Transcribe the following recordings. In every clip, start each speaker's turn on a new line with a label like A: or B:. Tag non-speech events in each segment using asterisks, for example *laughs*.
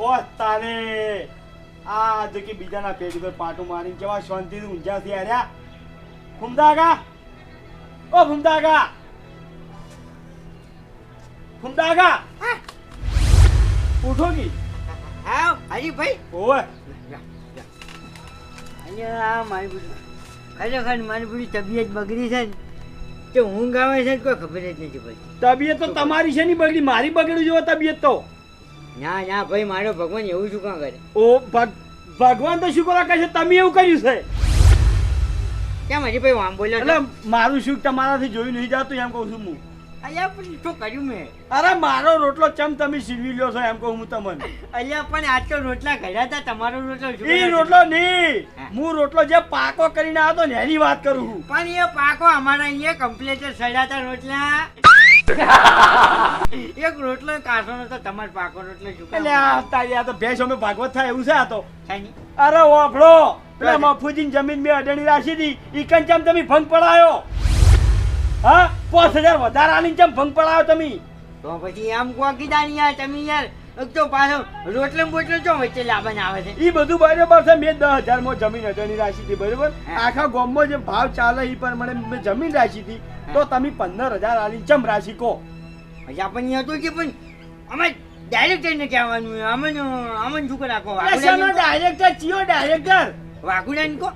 A: ઓ તારે આ જો કે બીજાના પેટ ઉપર પાટું મારી કેવા શાંતિથી ઊંઝા થી આર્યા ફૂમદાગા. ઓ ફૂમદાગા. ફૂમદાગા. ઉઠો કી.
B: હા હરીભાઈ
A: ભાઈ.
B: અહીંયા આ મારી બધી ખરેખર મારી બધી તબિયત બગડી છે ને કે ઊંઘ આવે છે ને કોઈ ખબર જ નથી પડતી.
A: તબિયત તો તમારી છે નહીં બગડી. મારી બગડ્યું જોવા તબિયત તો.
B: ના ના ભાઈ મારો ભગવાન એવું શું કાં કરે?
A: ઓ ભગવાન તો શું કરવા કહે છે? તમે એવું કર્યું છે?
B: કેમ હરીભાઈ આમ બોલ્યો
A: એટલે મારું શું તમારાથી જોઈ નહીં જાતું એમ કહું છું હું.
B: અલ્યા પણ શું કર્યું મેં.
A: અરે મારો રોટલો ચમ તમે સીનવી લ્યો છો એમ કહું હું તમને.
B: અલ્યા પણ આજ તો રોટલા હતા તમારો રોટલો શું
A: રોટલો નહીં.
B: હું.
A: રોટલો જે પાકો કરીને આવતો ને એની વાત કરું છું.
B: પણ એ પાકો અમારા અહીંયા કમ્પ્લીટ સડ્યા હતા રોટલા. *laughs* એક રોટલો કાસો નતો તમારો પાકો રોટલો શું
A: એટલે આ તારી આ તો ભેંસ અમે ભાગવત થાય એવું છે આ તો. અરે ઓફળો પેલા
B: મફુજી
A: મફુજીની જમીન મેં અડણી રાખી હતી. ઈ કંચમ તમે ભંગ પડાયો? હા? પાંચ હજાર વધારે આલીને ચમ ભંગ પડાયો તમે?
B: તો પછી આમ કોણ કીધા ને યાર તમે યાર તો પાછો રોટલો બોટલો ચો વચ્ચે લાભન આવે છે?
A: ઈ બધું બરાબર છે મેં દસ હજારમાં જમીન અડણી રાખી હતી બરોબર? આખા ગામમાં જે ભાવ ચાલે ઈ પ્રમાણે મેં જમીન રાખી હતી. તો તમે પંદર હજાર આલી ચમ રાશી કહો.
B: પછી આપણને હતું કે પણ અમે ડાયરેક્ટર ને કહેવાનું અમન અમન શું રાખો
A: ડાયરેક્ટર ચિયો ડાયરેક્ટર
B: વાઘુડાને કહો?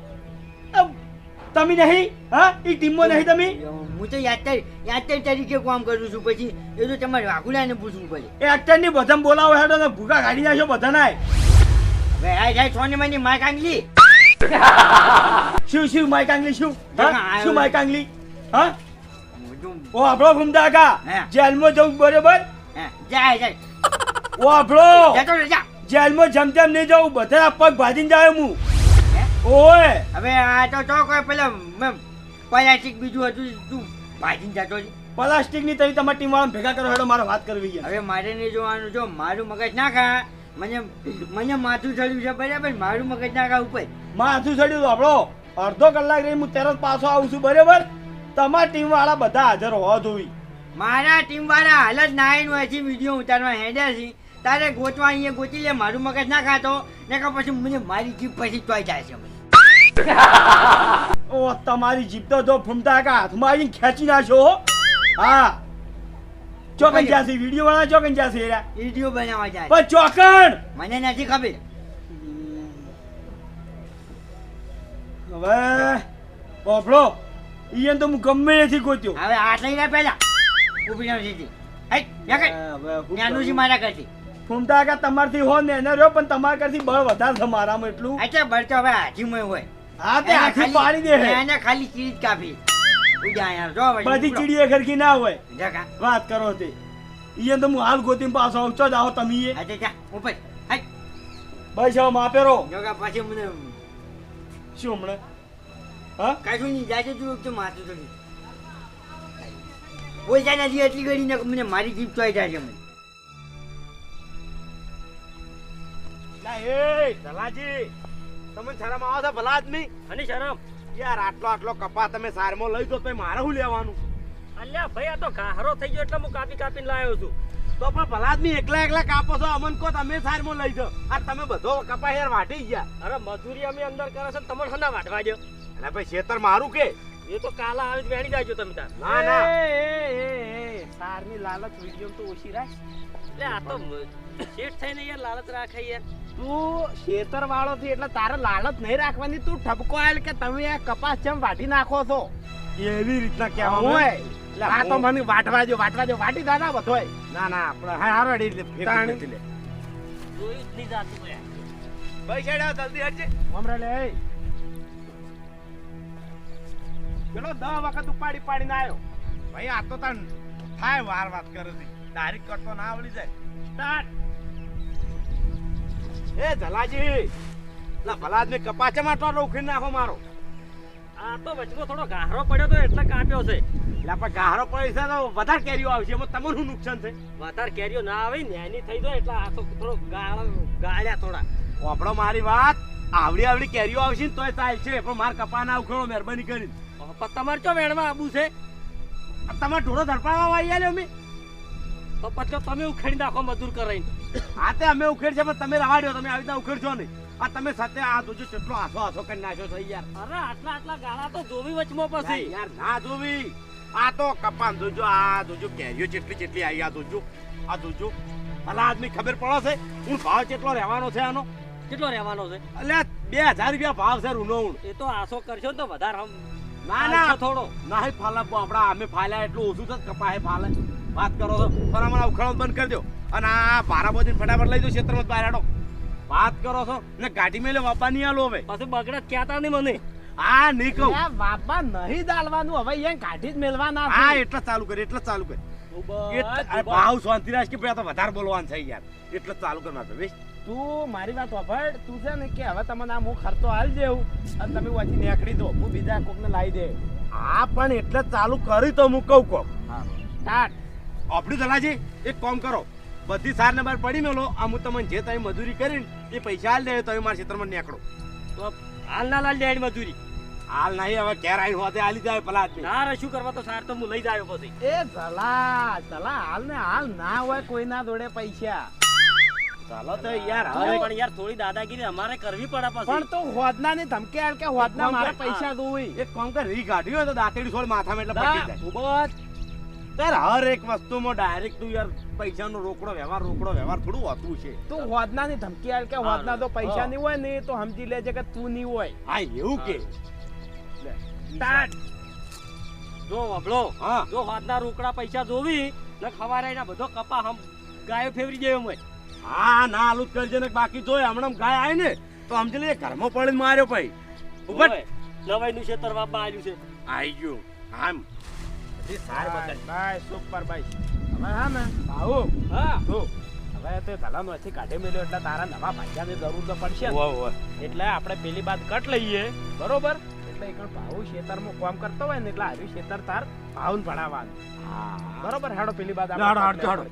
A: તમે નહીં? હા? ઈ ટીમમાં નહીં તમે?
B: હું તો યાત્રા યાત્રા તરીકે કામ કરું છું. પછી એ તો તમારે વાઘુડાને પૂછવું પડે.
A: એ ની બધા બોલાવો હેડો ને ભૂખા કાઢી નાખો બધા નાય
B: હવે આ જાય સોની મને કાંગલી.
A: શું શું માય કાંગલી શું? શું માય કાંગલી? હા? ઓ આપણો ઘૂમતા કા
B: હા.
A: જેલમાં જવું બરોબર?
B: જાય જાય.
A: ઓ આપણો
B: જતો રહે, જા.
A: જેલમાં જેમ તેમ નહીં જવું બધા પગ ભાજીને જાય હું? ઓય.
B: હવે આ તો તો કોઈ પેલા પ્લાસ્ટિક બીજું હતું તું ભાજીને જતો.
A: પ્લાસ્ટિકની તરી તમારી ટીમ વાળા ભેગા કરો હેડો મારે વાત કરવી છે.
B: હવે મારે નહીં જોવાનું જો મારું મગજ ના ખા મને મને માથું ચડ્યું છે બરાબર? મારું મગજ ના ખા ઉપર.
A: માથું ચડ્યું આપણો અડધો કલાક રહી હું તરત પાછો આવું છું બરોબર? તમારી ટીમ વાળા બધા હાજર હોવા જોઈ
B: મારા ટીમ વાળા હાલ જ નાઈન વાયથી વીડિયો ઉતારવા હેડ્યા છે. તારે ગોતવા અહીંયા ગોતી લે મારું મગજ ના ખાતો. ને કે પછી મને મારી જીભ પછી ચોઈ જાય છે. *laughs*
A: ઓ તમારી જીભ તો જો ફૂમતા કા હાથમાં આવીને ખેંચી નાખો હો. હા. ચોકન જ્યાંથી વીડિયો વાળા ચોકન જ્યાંથી એરા
B: વીડિયો બનાવવા જાય.
A: પણ ચોકન
B: મને નથી ખબર.
A: હવે બાપડો ઈયન તો હું ગમે નથી ગોત્યો.
B: હવે આ લઈ લે પહેલા ઊભી ના છે
A: કરું?
B: મારા કરતી
A: ફૂમતા કા તમારથી હો ને એને રહ્યો પણ તમારા કરતી બળ વધારે છે મારામાં એટલું.
B: અચ્છા બળતો હવે હાથીમાં હોય.
A: હા તે
B: આખી
A: પાડી દે.
B: એને ખાલી ચીજ કાપી. ઉજા યાર જો
A: બધી. ચીડીએ ઘરકી ના હોય. વાત કરો તે. ઈયન તો હું હાલ ગોતી પાછો આવું ચો જ આવો તમે
B: અચ્છા જા ઉપર.
A: બસ હવે માપેરો
B: પછી મને
A: શું હમણાં? હા?
B: નહીં જાય તું તો માથું તો બોલતા નથી એટલી ઘડી ને મને મારી જીભ ચોઈ જાય મને.
A: એ ધલાજી તમે શરમ આવો છો ભલા આદમી?
C: અને શરમ?
A: યાર આટલો આટલો કપા તમે સારમાં લઈ દો તો મારે શું લેવાનું?
C: અલ્યા ભાઈ આ તો ઘાહરો થઈ ગયો એટલે હું કાપી કાપીને લાવ્યો છું.
A: તો પણ ભલા આદમી એકલા એકલા કાપો છો અમન કો તમે સારમાં લઈ દો આ તમે બધો કપા યાર વાટી ગયા.
C: અરે મજૂરી અમે અંદર કરે છે ને તમને શના વાટવા દો
A: એટલે ભાઈ ખેતર મારું કે?
C: એ તો કાલા આવી વેણી જાજો તમે તાર.
A: ના ના. સારની લાલચ વિડિયો તો ઓછી રાખ.
C: એટલે આ તો શેઠ થઈને યાર લાલચ રાખે યાર.
A: તું ખેતર વાળો થી એટલે તારે લાલચ નહીં રાખવાની તું ઠપકો આલ કે તમે આ કપાસ જેમ વાટી નાખો છો. એવી રીતના કહેવાનું એટલે આ તો મને વાટવા જો વાટવા જો વાટી દાદા બધોય. ના ના આપણે હા હારો અડી લે.
C: જોયું જ નહીં જાતું
A: ભાઈ છેડા જલ્દી હટજે. મમરા લે પેલો દહ વખત ઉપાડી પાડીને આવ્યો ભાઈ આ તો તન થાય વાર વાત કરે છે. ડાયરેક્ટ કરતો ના આવડી જાય. સ્ટાર્ટ એ જલાજી લા ભલાજ ને કપાચે માં ટોટો ઉખીને નાખો મારો.
C: આ તો વચમાં થોડો ગાહરો પડ્યો તો એટલે કાપ્યો છે.
A: એટલે પણ ગાહરો પડી છે તો વધારે કેરીઓ આવશે. એમાં તમારું શું નુકસાન છે?
C: વધારે કેરીઓ ના આવે નેની થઈ જાય એટલે આ તો થોડો ગાળ્યા થોડા.
A: આપણો મારી વાત. આવડી આવડી કેરીઓ આવશે ને તોય ચાલશે. પણ માર કપા ના ઉખેડો મહેરબાની કરીને.
C: તમારે ચો વેણમાં આબુ છે?
A: તમારે ઢોળો ધડપાવા વાઈ આલ્યો અમે?
C: તો પછી તમે ઉખેડી નાખો મજૂર કરાઈને
D: આ તે અમે ઉખેડ છે પણ તમે રવા દો તમે આવી રીતના ઉખેડશો નહીં. આ તમે સાથે આ જોજો કેટલો આસો આસો કરી નાખ્યો છે યાર.
C: અરે આટલા આટલા ગાળા તો જોવી વચમાં પછી.
D: યાર ના જોવી. આ તો કપાન જોજો આ જોજો કેરીઓ જેટલી જેટલી આવી આ જોજો આ જોજો. ભલા આદમી ખબર પડે છે હું ભાવ કેટલો રહેવાનો છે આનો?
C: કેટલો રહેવાનો છે?
D: અલ્યા બે હજાર રૂપિયા ભાવ છે રૂનો
C: એ તો આસો કરશો ને તો વધારે
D: ના ના.
C: થોડો.
D: ના ફાલા આપડા અમે ફાલ્યા એટલું ઓછું છે કપાહે ફાલે. વાત કરો છો? પણ અમારા ઉખાડો બંધ કરી દો. અને આ બારા બોજીને ફટાફટ લઈ દો ક્ષેત્રમાં બહાર હેડો. વાત કરો છો? ને ગાડી મેલે વાપા નહીં આલો હવે.
C: પછી બગડત કહેતા નહીં મને.
D: આ નહીં કહું.
E: આ બાપા નહીં દાલવાનું હવે અહીંયા કાઢી જ મેલવાના
D: હા એટલે જ ચાલુ કરે એટલે જ ચાલુ કરે ભાવ શાંતિ રાખ કે પેલા તો વધારે બોલવાનું છે યાર. એટલે જ ચાલુ કરવા મારે ભાઈ
E: તું મારી વાત સાંભળ તું છે ને કે હવે તમને આમ હું ખર્ચો હાલ જેવું અને તમે વાંચી નીકળી દો. હું બીજા કોકને લાવી દે.
D: આ પણ એટલે ચાલુ કરી તો હું કહું કહું
E: સ્ટાર્ટ
D: આપણી દલાજી એક કામ કરો. બધી સાર નંબર બાર પડી મેલો આ હું તમને જે તમે મજૂરી કરીને એ પૈસા હાલ દે તમે મારા ક્ષેત્રમાં નીકળો.
C: તો હાલ ના લાલ ડેડ મજૂરી.
D: હાલ નહીં હવે ઘેર આવીને હોતે હાલી જાય પેલા
C: ના રે શું કરવા તો સાર તો હું લઈ જાય પછી.
E: એ જલા જલા હાલ ને હાલ ના હોય કોઈના જોડે પૈસા.
D: ચાલો તો યાર
C: હવે
D: હવે
C: પણ યાર થોડી દાદાગીરી અમારે કરવી પડે
E: પણ
C: પછી
E: હોદના ની ધમકી આલ કે હોદના
D: કોણ
E: પૈસા દોવી
D: એક કામ કર રી કાઢ્યું હોય તો દાંતેડી છોડ માથામાં એટલે પટી જાય.
E: ઉબત
D: તાર હર એક વસ્તુમાં ડાયરેક્ટ તું યાર પૈસાનો રોકડો વ્યવહાર રોકડો વ્યવહાર થોડું હોતું છે.
E: તું હોદના ની ધમકી આલ કે હોદના તો પૈસા નહીં હોય ને તો સમજી લેજે કે તું નહીં હોય.
D: હા એવું કે.
E: સ્ટાર્ટ
C: જો વબળો જો હાથના રોકડા પૈસા જોવી ને ખવારે બધો કપા હમ ગાયો ફેવરી જાય એમ હોય.
D: હા ના આલું જ કરજે ને બાકી જોય હમણાં ગાય આવી ને તો સમજી લે ઘરમાં પડીને માર્યો ભાઈ. ઉપર
C: નવાઈનું ખેતર વાપમાં આવ્યું છે.
D: આવી ગયું. આમ. સાર બદલ
E: બાય સુપર બાય હવે હા ને આવો
C: હા.
E: તો હવે તે ધલાનો નથી કાઢી મેલ્યો એટલે તારા નવા ભાગ્યાની જરૂર તો પડશે એટલે આપણે પેલી બાદ કટ લઈએ. બરોબર? એટલે એક ભાવ ખેતરમાં કામ કરતો હોય ને એટલે આવી શેતર તાર ભાવ ભણાવવાનું. બરોબર? હાડો પેલી બાદ
D: હાડો, હાડો,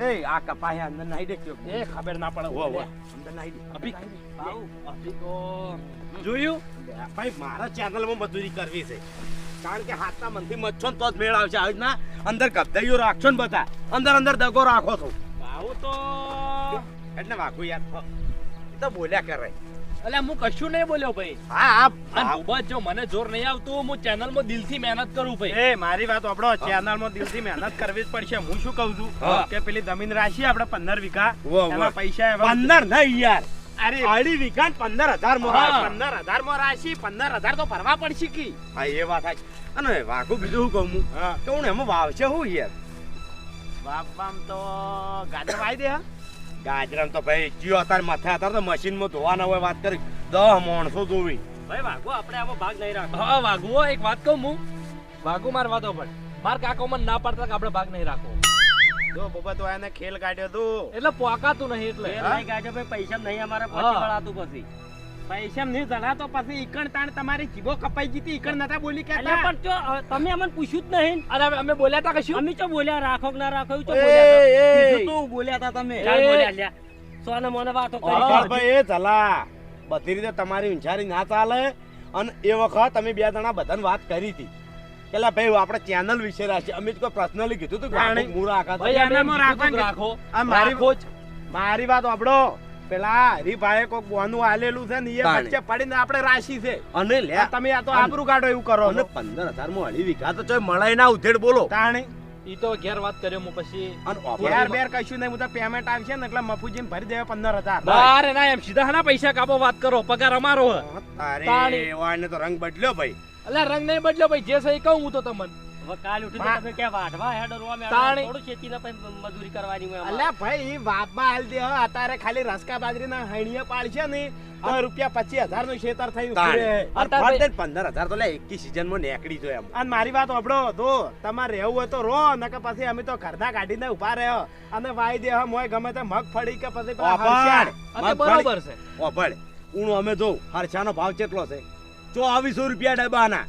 D: એ આ કપાહે અંદર નાઈ દેખ્યો.
E: એ ખબર ના પડે.
D: વાહ
E: લે.
D: અંદર નાઈ દે.
E: અભી
C: ભાઉ, અભી તો
D: જોયું? ભાઈ મારા ચેનલમાં મજૂરી કરવી છે. કારણ કે હાથના મનથી મચ્છો ને તો જ મેળ આવશે. આવી રીતના અંદર ગબ્દાઈઓ રાખશો ને બધા. અંદર અંદર દગો રાખો છો.
C: ભાવ તો
D: એટલે વાગું યાર તો બોલ્યા કરે.
F: એટલે હું કશું નહીં બોલ્યો ભાઈ.
D: હા હા
F: જ જો મને જોર નહીં આવતું હું દિલ દિલથી મહેનત કરું ભાઈ.
E: એ મારી વાત આપણો ચેનલમાં દિલથી મહેનત કરવી જ પડશે. હું શું કહું છું? કે પેલી જમીન રાશિ આપણે પંદર વીઘા.
D: એમાં
E: પૈસા એવા
D: પંદર નહીં યાર.
E: અરે.
D: અઢી વીઘા ને પંદર હજારમાં
E: પંદર હજારમાં રાશિ પંદર હજાર તો ભરવા પડશે કી.
D: હા એ વાત થાય અને વાઘું બીજું શું કહું હું? કે હું એમાં વાવશે હું યાર?
E: બાપામ તો ગાજર વાઈ દે હા.
D: ગાજરામ તો ભાઈ જીઓ અત્યારે માથે અત્યારે તો મશીનમાં ધોવાના હોય વાત કરી. દહ માણસો ધોવી
C: ભાઈ વાગો આપણે આમાં ભાગ નહીં રાખો.
F: હા વાઘુ એક વાત કહું હું. વાઘુ માર વાતો પણ માર કાકો મને ના પાડતા કે આપણે ભાગ નહીં રાખો.
E: જો બબા તો એને ખેલ કાઢ્યો તું.
F: એટલે પોકાતું નહીં એટલે.
C: નહીં કાઢ્યો ભાઈ પૈસા નહીં અમારે. પછી વળાતું પછી.
E: પૈસા નહીં જણા તો પછી ઈકણ તાણ તમારી જીભો કપાઈ જીતી ઈકણ નતા બોલી કે
C: પણ જો તમે અમને પૂછ્યું જ નહીં.
F: અરે અમે- બોલ્યા તા કશું?
C: અમે ચો બોલ્યા રાખો કે ના રાખો ચો બોલ્યા. હતા. તું બોલ્યા હતા તમે. ચાલ બોલ્યા લ્યા. સોને મોને વાતો કરી.
D: ભાઈ એ ચલા બધી રીતે તમારી વિચારી ના ચાલે. અને એ વખત તમે બે જણા બધાને વાત કરી હતી. પેલા ભાઈ આપણે ચેનલ વિશે રાખીએ અમે કોઈ પર્સનલી કીધું હતું કે
F: તું
E: રાખો
F: રાખો.
E: મારી
F: રાખો
E: મારી વાત આપડો પેલા હરીભાઈ કોક બોનું આલેલું છે ને એ. વચ્ચે પડીને આપણે રાશી છે.
D: અને લે.
E: તમે આ તો આબરૂ કાઢો એવું કરો
D: અને
E: છો.
D: પંદર હજારમાં હળી વીઘા તો ચોય મળાય ના ઉધેડ બોલો.
E: તાણી.
F: ઈ તો ઘેર વાત કર્યો હું પછી.
D: અને
E: ઘેર બેર કશું નહીં હું તો પેમેન્ટ આવશે ને એટલે મફુજીને ભરી દેવા પંદર હજાર
F: અરે ના એમ સીધા ના પૈસા કાપો વાત કરો પગાર અમારો હે.
D: તારે. વાળને તો રંગ બદલ્યો ભાઈ.
F: અલ્યા રંગ નહીં બદલ્યો ભાઈ જે સહી કહું હું તો તમને.
C: કાલ ઉઠી તમે ક્યાં વાઢવા હેડો રોવા મેં
F: તાણી.
C: થોડું ખેતીના પછી મજૂરી કરવાની હોય
E: અલ્યા ભાઈ ઈ બાપમાં હાલ દે હો, ખાલી રસકા બાજરીના હણીએ પાડશે ને તો રૂપિયા નું ખેતર થયું
D: લે એકી માં એમ.
E: અને મારી વાત સાંભળો તો તમારે રહેવું હોય તો રો નકર પછી અમે તો ઘરના કાઢીને ઊભા રહ્યો. અને વાઈ દે મોય ગમે તે મગફળી કે પછી
F: બરોબર છે.
D: ઊણો અમે જો હરસાનો ભાવ કેટલો છે? ચોવીસો રૂપિયા ડબ્બાના.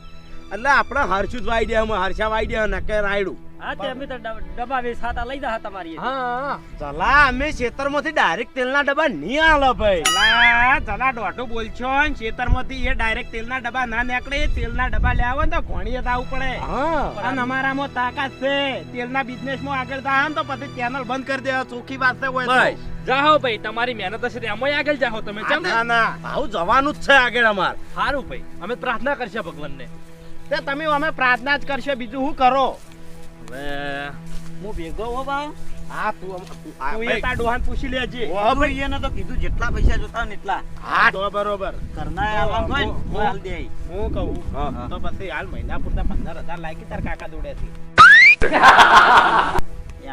D: એટલે આપણે હરસું જ વાઈ દે હર્ષા હરસા વાઈ દે ને કે રાયડું.
C: હા તે અમે તો ડબ્બા વેચાતા લઈ જા તમારી
F: હા
D: ચલા અમે ખેતરમાંથી ડાયરેક્ટ તેલના ડબ્બા નહીં આલો ભાઈ.
E: દોઢું બોલશો ને ખેતરમાંથી એ ડાયરેક્ટ તેલના ડબ્બા ના નીકળે તેલના ડબ્બા લેવા હોય ને તો ઘોણીએ જ પડે.
D: હા.
E: અને અમારામાં તાકાત છે. તેલના બિઝનેસમાં આગળ જાવ ને તો પછી ચેનલ બંધ કરી દેવા ચોખ્ખી વાત છે હોય
F: જાહો ભાઈ તમારી મહેનત હશે એમાં આગળ જાહો તમે ચમ?
E: ના ના
D: ભાવ જવાનું જ છે આગળ અમાર.
F: સારું ભાઈ અમે પ્રાર્થના કરશે ભગવાનને.
E: તે તમે અમે પ્રાર્થના જ કરશો બીજું શું કરો?
F: હવે
C: હું ભેગો હો બા
E: હા તું તું
D: ભાઈ.
E: એ તાર ડોહાને પૂછી લેજે.
D: ભાઈ.
B: એને તો કીધું જેટલા પૈસા જોતા ને એટલા.
D: હા.
E: તો બરોબર. હોય હાલ
B: દે
E: હું કહું. તો પછી હાલ મહિના પૂરતા પંદર હજાર લાગી તાર કાકા દોડે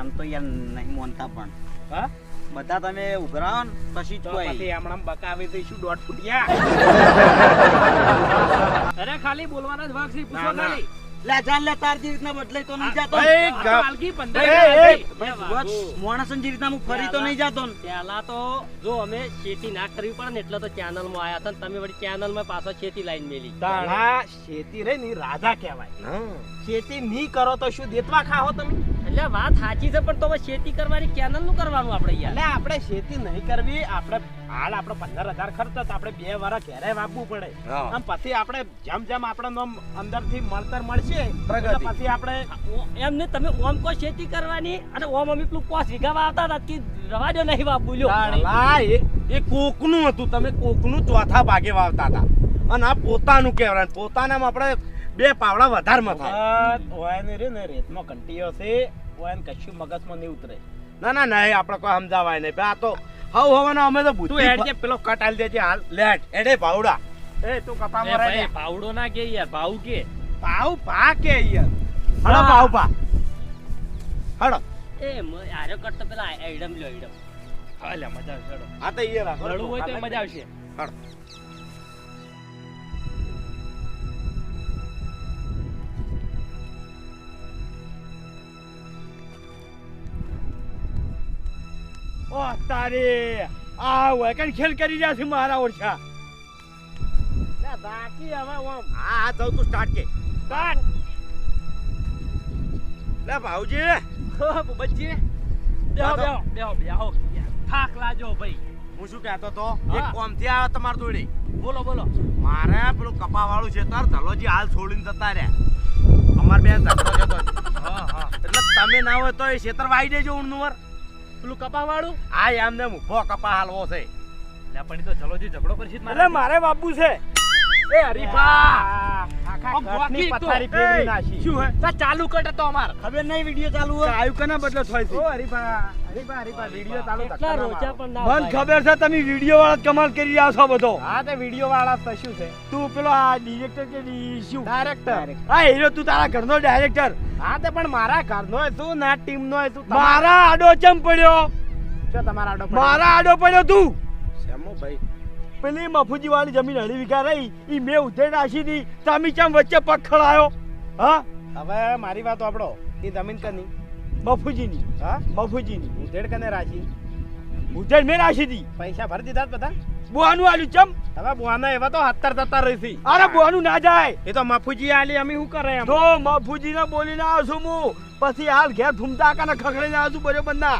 B: એમ તો યાર નહીં મોનતા પણ.
E: હા?
B: બધા તમે ઉઘરાવો ને પછી જ કોઈ.
E: પછી હમણાં બકાવી દઈશું દોઢ ફૂટિયા. *laughs*
F: અરે ખાલી બોલવાના જ ભાગ છે પૂછો. ખાલી.
B: લે જાન લે તાર રીતના બદલાઈ તો નહીં જાતો.
E: ભાઈ,
F: આ તો
E: ગપ.
F: આલગી પંદર
E: એ,
F: હજાર
E: એ,
F: ભાઈ.
B: ભાઈ,
C: એ
B: સુરત,
C: વાગુ.
B: માણસની જે રીતના હું ફરી તો નહીં જાતો. ને
C: તો જો અમે ખેતી ના કરવી પડે ને એટલે તો ચેનલમાં આયા હતા તમે વળી ચેનલમાં પાછો ખેતી લાઈન મેલી.
E: તાણા રે ની રાજા કહેવાય. ખેતી નહીં કરો તો શું દેતવા ખાઓ તમે?
C: એટલે વાત સાચી છે પણ તો ખેતી કરવાની ચેનલનું કરવાનું આપણે યાર.
E: એટલે આપણે શેતી નહીં કરવી આપણે હાલ આપણે પંદર હજાર ખર્ચો તો આપણે બે વાર ઘેરે વાગવું પડે. આમ પછી આપણે જેમ જેમ આપણે અંદર અંદરથી મળતર મળશે. પછી આપણે
C: એમ નહીં તમે ઓમ કો ખેતી કરવાની અને ઓમ અમે પેલું પોસ વીઘા વાવતા હતા કે રવા દો નહીં વાવ
D: લ્યો. એ એ કોકનું હતું. તમે કોકનું ચોથા ભાગે વાવતા હતા. અને આ પોતાનું કહેવાય. પોતાનામાં આપણે બે પાવડા વધારમાં થાય.
E: ઓયાને રે ને રેતમાં કંટીઓ છે. ઓયાને કશું મગજમાં નહીં ઉતરે.
D: ના ના નહીં આપણે કોઈ સમજાવાય નહીં. આ તો હવ હવાનો અમે તો
E: તું
D: એડ
E: હેડ જે પેલો કટ આલ દેજે હાલ.
D: લેટ એડે ભાવડા.
E: એ તું
F: કપા
E: મરે
F: ભાઈ ભાવડો ના કે યાર ભાવ કે.
E: ભાવ પા કે યાર.
D: હડો ભાવ પા. હડો
C: એ મ- કટ તો પેલા આઈડમ લ્યો આઈડમ.
F: હાલે મજા આવશે હેડો.
D: આ તો યાર રાખો.
F: હોય તો મજા આવશે.
D: હડો
E: ઓ તારે આ વેકન ખેલ કરી રહ્યા છે મારા ઓરછા. બાકી હવે ઓમ.
D: હા હા જાઉં તું સ્ટાર્ટ કે.
E: સ્ટાર્ટ
D: લે ભાવજી
F: બચ્ચી બેહો બેહો બેહો બેહો. થાક લાજો ભાઈ.
D: હું શું કહેતો તો? એક કોમથી આવ્યો તમાર દોડી
F: બોલો બોલો.
D: મારે પેલું કપા વાળું છે તાર ધલોજી હાલ છોડીને જતા રહ્યા. અમાર બેન ઝઘડો જતો
F: હા હા.
D: એટલે તમે ના હોય તો એ ખેતર વાઈ દેજો વર.
F: પેલું કપા વાળું
D: આ એમને મુખો કપા હાલવો છે.
F: લે પણ તો ચલો જી ઝઘડો કરશે
E: એટલે મારે બાપુ છે.
F: એ હરીફા!
E: આખા ઘરની પથારી ફેરવી નાખી.
F: શું હે? તા ચાલુ કટ હતો અમાર.
B: ખબર નહીં વીડિયો ચાલુ હોય?
E: આયુ કના બદલો થાય છે. ઓ હરીફા હરીફા હરીફા વિડિયો ચાલુ
C: એટલા રોચા પણ ના
A: મને ખબર છે તમે વીડિયો વાળા કમાલ કરી રહ્યા છો બધો.
E: હા તે વિડિયો વાળા તો શું છે.
A: તું પેલો આ ડિરેક્ટર કે શું?
E: ડાયરેક્ટર
A: હા હીરો તું તારા ઘરનો ડાયરેક્ટર
E: હા તે પણ મારા ઘરનો તું ના ટીમ નો શું
A: મારા આડો ચમ પડ્યો?
E: શું તમારા આડો પડ્યો?
A: મારા આડો પડ્યો તું?
E: શેમો ભાઈ?
A: પેલી મફુજી વાળી જમીન હળી વિકા રહી ઈ મેં ઉધેડ રાશી દી તામી ચમ વચ્ચે પગ ખડાયો હા?
E: હવે મારી વાત આપડો એ જમીન કની?
A: મફુજીની.
E: હા?
A: મફુજીની.
E: ઉધેડ કને રાખી?
A: ઉધેડ મેં રાખી દી
E: પૈસા ભરી દીધા બધા?
A: બોવાનું આલ્યું ચમ.
E: હવે બુઆના એવા તો હત્તર તત્તર રહી
A: અરે બોવાનું ના જાય.
E: એ તો મફુજી આલી અમે શું કરે એમ?
A: જો મફુજીને બોલીને આવ્યો છું હું. પછી હાલ ઘેર ફૂમતા કાને ખખડીને આવ્યો છું બરોબર ના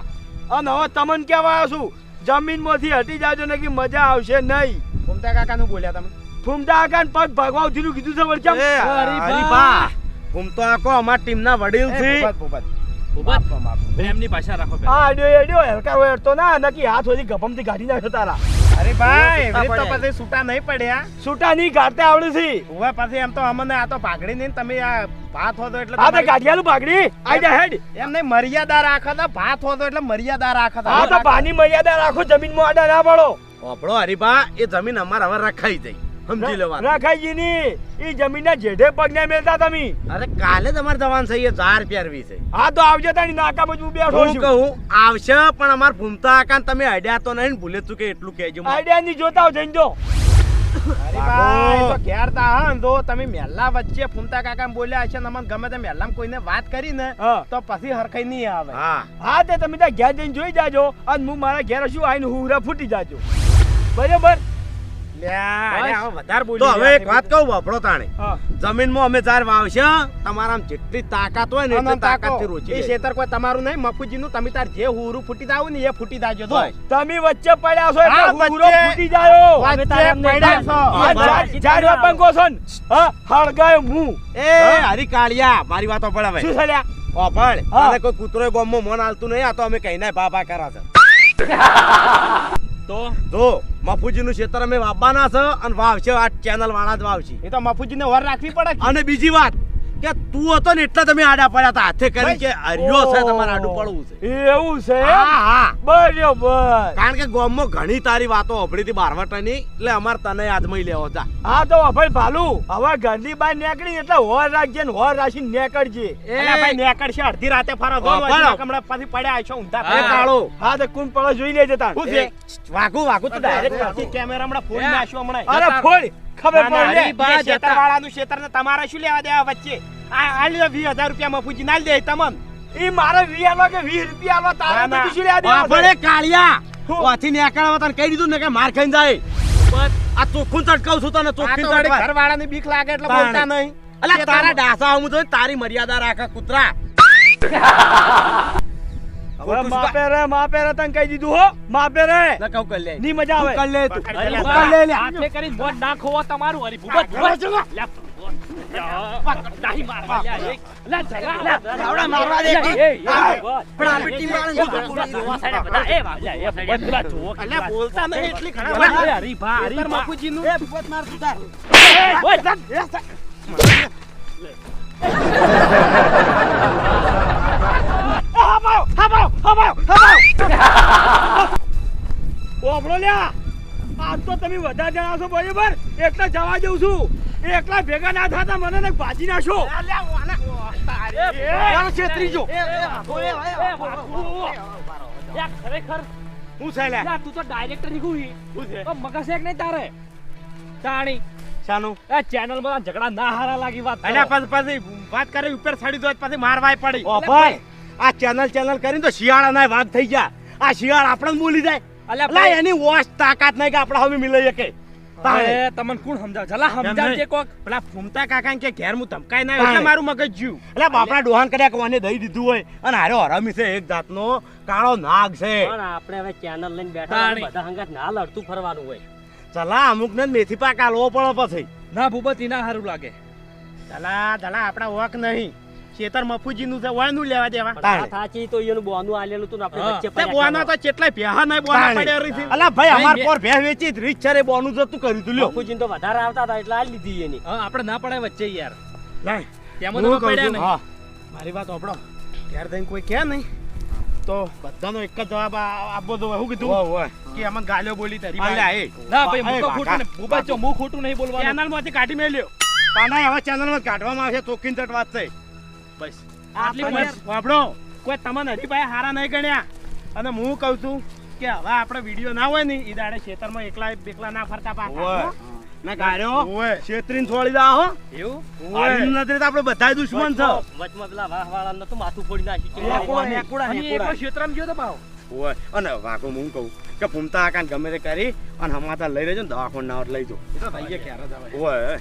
A: અને હવે તમને કહેવા આવ્યો છું જમીનમાંથી હટી જાજો ને કે મજા આવશે નહીં.
E: ફૂમતા કાકા નું બોલ્યા તમે?
A: ફૂમતા કાકા પગ ભગવાવ થયું કીધું છે વળચમ?
D: એ હરીફા હું તો આખો અમાર ટીમના વડીલ છે
F: પ્રેમની ભાષા રાખો
A: આ
F: પેલા
A: અડ્યો એડ્યો હોય હેડતો ના નકી હાથ સુધી ગભમથી કાઢી નાખ્યો તારા.
E: અરે ભાઈ એવી તો પછી છૂટા નહીં પડ્યા.
A: છૂટા નહીં કાઢતા આવડે છે.
E: ઊભા પછી એમ તો અમને આ તો પાઘડી નહીં તમે આ ભાત હોતો એટલે
A: આ તો કાઢિયાલું પાઘડી આઈ જા હેડ.
E: એમ નહીં મર્યાદા રાખો તો ભાત હોતો એટલે મર્યાદા રાખો તો.
A: તો પાની મર્યાદા રાખો જમીનમાં આડા ના પડો.
D: ઓપડો હરીફા એ જમીન અમારે હવે રખાઈ જઈ સમજી લેવા
A: રાખાઈજી ની ઈ જમીનના જેઠે પગ ને મેલતા તમે.
D: અરે કાલે તમારે જવાનું છે એ ચાર પહેરવી છે
A: હા તો આવજો તારી નાકા બાજુ બેઠો
D: હું
A: છું.
D: કહું આવશે પણ અમાર ફૂમતા કાન તમે અડ્યા તો નહીં ભૂલે તું કે એટલું કહેજો
A: અડ્યા ની જોતા જઈને જો.
E: અરે ભાઈ તો ઘેર તા હા જો તમે મેલ્લા વચ્ચે ફૂમતા કાકા બોલ્યા હશે ને અમને ગમે તે મેલ્લામાં કોઈને વાત કરી ને તો પછી હરખાઈ નહીં આવે.
D: હા.
A: હા તે તમે ત્યાં ઘેર જઈને જોઈ જાજો અને હું મારા ઘેર શું આવીને હુરા ફૂટી જાજો. બરાબર?
D: તો હવે એક વાત કહું વાપરો તાણે. જમીનમાં અમે ચાર વાવશે તમારામાં જેટલી તાકાત હોય ને એટલી
E: અનંત તાકો.
D: રોચી
E: એ ખેતર કોઈ તમારું નહીં મફુજીનું તમે તાર જે હુરુ ફૂટી દાવ ને એ ફૂટી દાજો તો
A: તમે વચ્ચે પડ્યા છો એટલે હુરો. ફૂટી જાયો.
E: વચ્ચે પડ્યા છો.
A: આ
D: હા,
A: છો ને?
D: એ હરી કાળિયા મારી વાતો પડે હવે.
A: શું.
D: કોઈ કૂતરો ગોમ મોન હાલતું નહીં આ તો અમે કહીને ભા કરા છે. *laughs*
F: તો?
D: જો મફુજીનું ક્ષેત્ર અમે વાવવાના છે અને વાવશે આ ચેનલ વાળા જ વાવશે.
E: એ તો મફુજીને વર રાખવી પડે
D: અને બીજી વાત કે તું હતો ને એટલે તમે આડા પડ્યા હતા. હાથે કરી કે હરિયો છે તમારે આડું પડવું છે.
A: એવું છે
D: હા હા.
A: બરાબર.
D: કારણ કે ગામમાં ઘણી તારી વાતો અભળી હતી બારવટાની એટલે અમારે તને યાદમાં લેવો જા.
A: હા તો ભાઈ ભાલુ હવે ઘરની બહાર નીકળી એટલે હોર રાખજે ને હોર રાખીને નીકળજે.
E: અલ્યા ભાઈ નીકળશે અડધી રાતે ફરો હમણાં પછી પડ્યા છો ઊંધા
D: એ કાળો.
A: હા તો કુંભ પડો જોઈ લેજે તાણ.
E: શું છે?
D: વાઘું વાઘું તો
E: ડાયરેક્ટ કેમેરા હમણાં ફોન. નાખ્યો હમણાં.
A: અરે ફોડ ખબર
E: ના, ના,
A: પડે.
E: ખેતર વાળાનું ખેતર ને તમારે શું લેવા દેવા વચ્ચે? આ આ વીસ હજાર રૂપિયા મફુજી ના દે તમન.
A: ઈ મારે વી આલો કે વીસ રૂપિયા આલો તારે
E: ના, ના.
A: બધું શું લેવા દેવા છે?
D: કાળિયા.
A: હું?
D: ઓથી તને કહી દીધું ને કે માર જાય. આ ચોખ્ખું ચટકાવ છું તને ચોખ્ખી
E: બીક લાગે એટલે બોલતા નહીં.
D: અલ્યા તારા ડાસા હું તો તારી મર્યાદા રાખે કૂતરા.
A: હવે માપે રે માપે રે તને કહી દીધું હો. માપે રે.
D: ના કહું કર લે.
A: ની મજા આવે.
D: કર લે તું.
F: કર
E: લે.
D: લે.
F: હાથે કરી બોટ નાખો હો તમારું પેલા જુઓ કે
E: અલ્યા બોલતા નહીં એટલી ઘણા
F: અલ્યા,
E: બધા.
F: એ, હરીભા,
E: ખેતર
F: હરીભા.
E: મફુજીનું
B: એ ભૂપત માર તું તાર.
F: ઓય,
A: ઓબળો લ્યા આજ તો તમે વધારે જણા છો બરાબર એટલે જવા જઉં છું એકલા ભેગા ના થતા મને ને ભાજી નાખો
D: તારો છેતરી જો
F: એ, બાપુ. લ્યા, ખરેખર
D: હું છે લે
F: તું તો ડાયરેક્ટર નીકળી
D: શું છે
F: મગજ એક નહીં તારે તાણી
D: શાનું
F: એ ચેનલમાં ઝઘડા ના હારા લાગી વાત.
E: પછી પછી વાત કરે ઉપર ચડી દો પછી મારવાય પડી
D: ઓ ભાઈ આ ચેનલ ચેનલ કરીને તો શિયાળાના વાઘ થઈ ગયા. આ શિયાળ આપણે બોલી જાય.
F: અલ્યા,
D: એની વોશ તાકાત નહીં કે આપણે હવે મિલાઈ શકે.
F: તમને કોણ સમજાવ જલા સમજાવજે કોક.
E: પેલા ફૂમતા કાકા કે ઘેર હું ધમકાઈ ના એટલે મારું મગજ જ્યું.
D: એટલે બાપડા ડોહાન કર્યા કોને દઈ દીધું હોય. અને હારો હરામી છે એક જાતનો કાળો નાગ છે.
C: પણ આપણે હવે ચેનલ લઈને બેઠા બધા હંગાત ના લડતું ફરવાનું હોય.
D: ચલા અમુક ને મેથી પાક આલવો પડે પછી.
F: ના ભૂપતિ ના સારું લાગે.
E: ચલા ચલા આપણા વખ નહીં. ખેતર મફુજીનું છે વળનું લેવા દેવા.
C: સાચી તો એનું બોનું આલેલું તું આપણે વચ્ચે પડ્યા
E: બોના તો ચેટલાય ભેહા નઈ બોના પડ્યા રહી
D: અલા ભાઈ અમાર પર ભેહ વેચી રીત છે રે બોનું જતું કર્યું તું લ્યો.
C: બાપુજીને તો વધારે આવતા હતા એટલે આ લીધી એની.
F: હા આપણે ના પડાય વચ્ચે યાર.
E: લાય,
F: તેમાં
E: તો
F: પડ્યા નઈ
D: હા.
E: મારી વાત સાંભળો. ત્યાર જઈને કોઈ કે નહીં તો બધાનો એક જ જવાબ આ- આપવો શું
D: ઓય,
E: કીધું કે અમને ગાલ્યો બોલી તારી
D: અલ્યા, એ.
F: ના ભાઈ હું ખોટું ને બુબા જો હું ખોટું નહીં બોલવાનું.
E: ચેનલમાંથી કાઢી મેલ્યો.
D: પાના હવે ચેનલમાં કાઢવામાં આવશે ચોખ્ખી ચટ વાત છે
F: બસ.
E: આટલી
F: આટલી
E: કોઈ વાપરો કોઈ તમને હરીભાઈ હારા નહીં ગણ્યા. અને હું કહું છું કે હવે આપણે વીડિયો ના હોય ને એ દાડે ખેતરમાં એકલા બેકલા ના ફરતા પાછા.
D: ના ગાર્યો.
E: ઓય.
D: છેતરીને છોડી દા હો.
F: એવું?
D: આવીને નથી તો આપણે બધાય દુશ્મન છે.
C: વચમાં પેલા વાહ વાળા નતું માથું ફોડી નાખ્યું છે.
D: નેકુડા,
F: અને
D: નેકુડા.
F: ક્ષેત્રમાં ગયો તો ભાવ
D: ઓય અને વાકો હું કહું કે ફૂમતા આકાન ગમે તે કરી અને હમાતા લઈ લેજો ને દવાખાને ના લઈ જો
E: ભાઈએ ક્યારે
D: ઓય